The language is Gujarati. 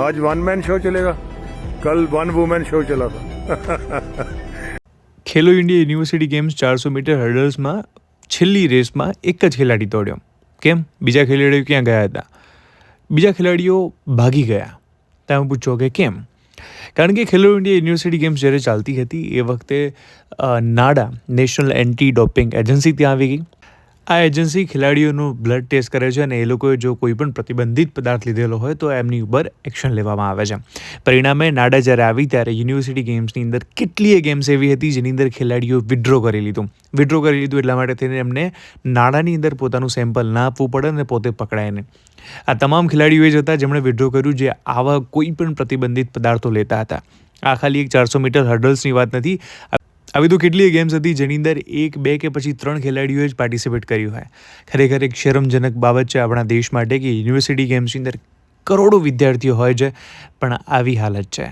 आज वन मैन शो चलेगा कल वन वुमेन शो चला था ખેલો ઇન્ડિયા યુનિવર્સિટી ગેમ્સ ચારસો મીટર હર્ડલ્સમાં છેલ્લી રેસમાં એક જ ખેલાડી દોડ્યો કેમ બીજા ખેલાડીઓ ક્યાં ગયા હતા બીજા ખેલાડીઓ ભાગી ગયા તમે પૂછો કે કેમ કારણ કે ખેલો ઇન્ડિયા યુનિવર્સિટી ગેમ્સ જ્યારે ચાલતી હતી એ વખતે અ, NADA national anti doping agency ત્યાં આવી ગઈ આ એજન્સી ખેલાડીઓનું બ્લડ ટેસ્ટ કરે છે અને એ લોકોએ જો કોઈ પણ પ્રતિબંધિત પદાર્થ લીધેલો હોય તો એમની ઉપર એક્શન લેવામાં આવે છે. પરિણામે નાડા જ્યારે આવી ત્યારે યુનિવર્સિટી ગેમ્સની અંદર કેટલીય ગેમ્સ એવી હતી જેની અંદર ખેલાડીઓ વિડ્રો કરી લીધું. વિડ્રો કરી લીધું એટલા માટે થઈને એમને નાડાની અંદર પોતાનું સેમ્પલ ના આપવું પડે અને પોતે પકડાય નહીં આ તમામ ખેલાડીઓ જ હતા જેમણે વિડ્રો કર્યું જે આવા કોઈ પણ પ્રતિબંધિત પદાર્થો લેતા હતા. આ ખાલી એક ચારસો મીટર હર્ડલ્સની વાત નથી. આવી તો કેટલીય ગેમ્સ હતી જેની અંદર એક, બે કે પછી ત્રણ ખેલાડીઓએ જ પાર્ટિસિપેટ કર્યું હોય. ખરેખર એક શરમજનક બાબત છે આપણા દેશ માટે કે યુનિવર્સિટી ગેમ્સની અંદર કરોડો વિદ્યાર્થીઓ હોય છે, પણ આવી હાલત છે.